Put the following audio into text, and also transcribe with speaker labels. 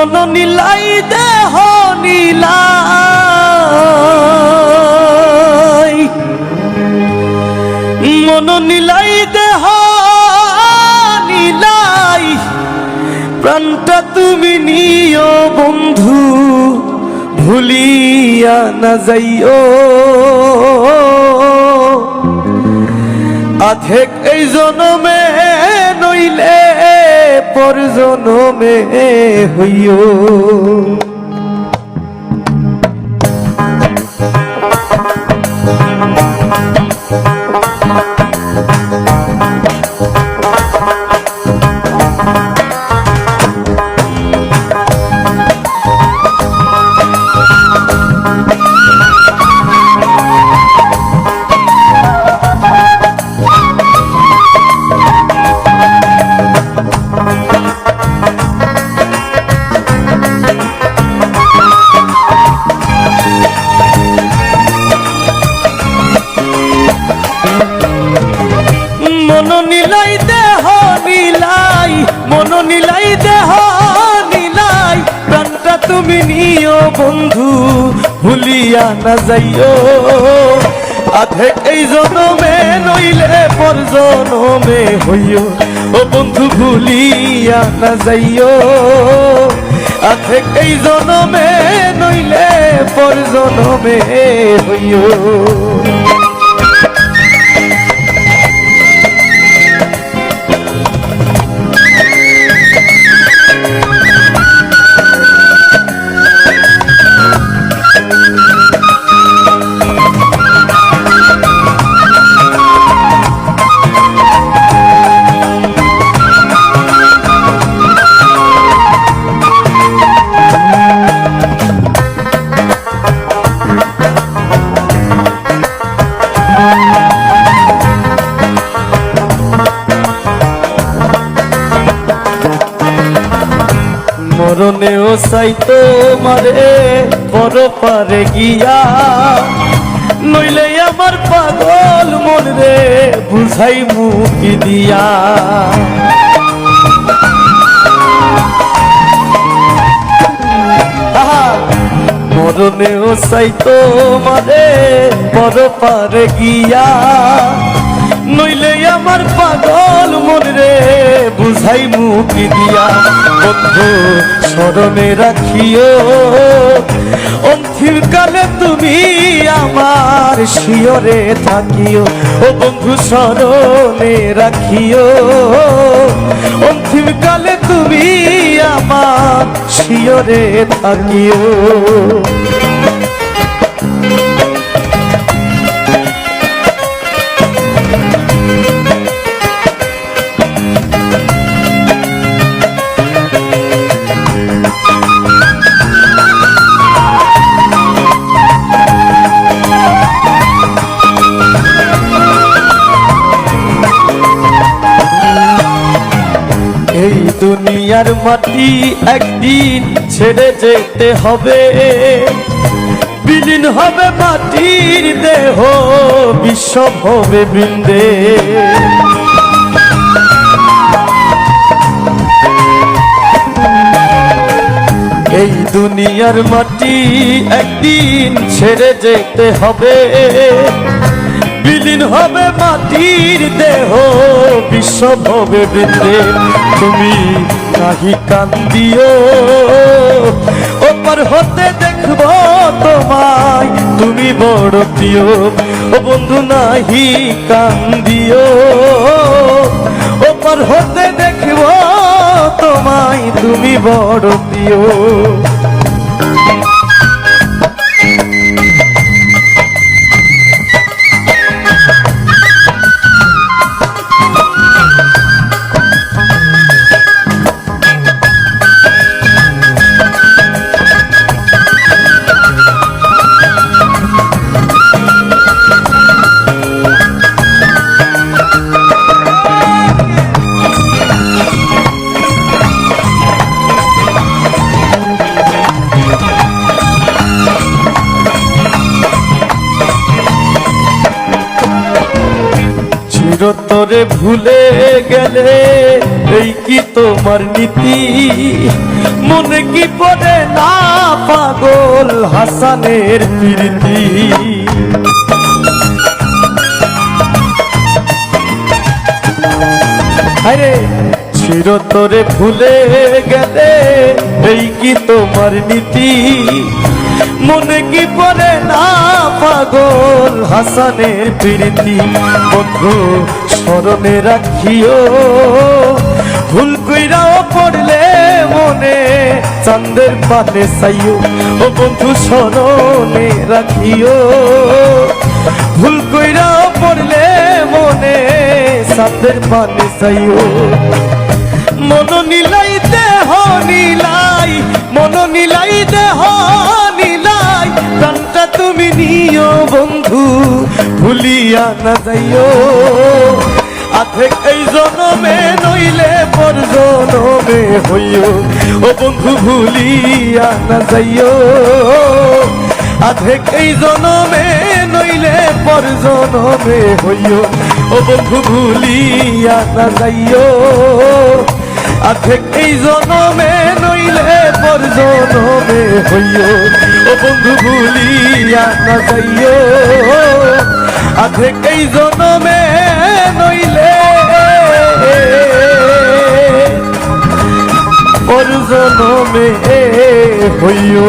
Speaker 1: মন নীলাই দেহ নীলাই। মন নীলাই দেহ নীলাই। প্রাণটা তুমি নিও বন্ধু, ভুলিয়া না যাইও। আধেক এই জনমে নইলে পর জনমে হইও। নিলাই দেহ, নিলাই প্রাণটা তুমি নিও বন্ধু, ভুলিয়া না যাইও। আধে এই জনমে নইলে পর জনমে হইও। ও বন্ধু, ভুলিয়া না যাইও। আধে এই জনমে নইলে পর জনমে হইও। মরণেও চাইতো মারে পর পারে গিয়া। নইলে আমার পাগল মন রে বুঝাই মুখি দিয়া। আহা, মরণেও চাইতো মারে পর পারে গিয়া। আমার পাগল মন রে, বুঝাই মুখি দিয়া। বন্ধু, স্মরণে রাখিও, অন্তিম কালে তুমি আমার শিয়রে থাকিও। ও বন্ধু, স্মরণে রাখিও, অন্তিম কালে তুমি আমার শিয়রে থাকিও। দুনিয়ার মাটি একদিন ছেড়ে যেতে হবে। বিলীন হবে মাটির দেহ বিশ্ব হবে বৃন্দে। এই দুনিয়ার মাটি একদিন ছেড়ে যেতে হবে। বিলীন হবে মাটির দেহ বিশ্ব হবে বৃন্দে। তুমি নাহি কান্দিও। ওপর হতে দেখব তোমায়, তুমি বড় প্রিয়। ও বন্ধু, নাহি কান্দিও। ওপর হতে দেখব তোমায়, তুমি বড় প্রিয়। চিরতরে ভুলে গেলে, এই কি তোমার নীতি? মনে কি পড়ে না পাগল হাসানের প্রীতি? আরে চিরতরে ভুলে গেলে, এই কি তোমার নীতি? মনে কি পড়ে না পাগল হাসানের প্রীতি, বন্ধু, স্মরণে রাখিও। ভুল কইরাও পড়লে মনে চান্দের পানে চাইও। ও বন্ধু, স্মরণে রাখিও। ভুল কইরাও পড়লে মনে চাঁদের পানে চাইও। মন নিলাই দেহ ভুলিয়া না যাইও। আধেক এই জনমে নইলে পর জনমে হইও। ও বন্ধু, ভুলিয়া না যাইও। আধেক এই জনমে নইলে পর জনমে হইও। ও বন্ধু, ভুলিয়া না যাইও। আধেক এই জনমে নইলে পর জনমে হইও। ও বন্ধু, ভুলিয়া না যাইও। আধেক এই জনমে নইলে। পর জনমে হইও।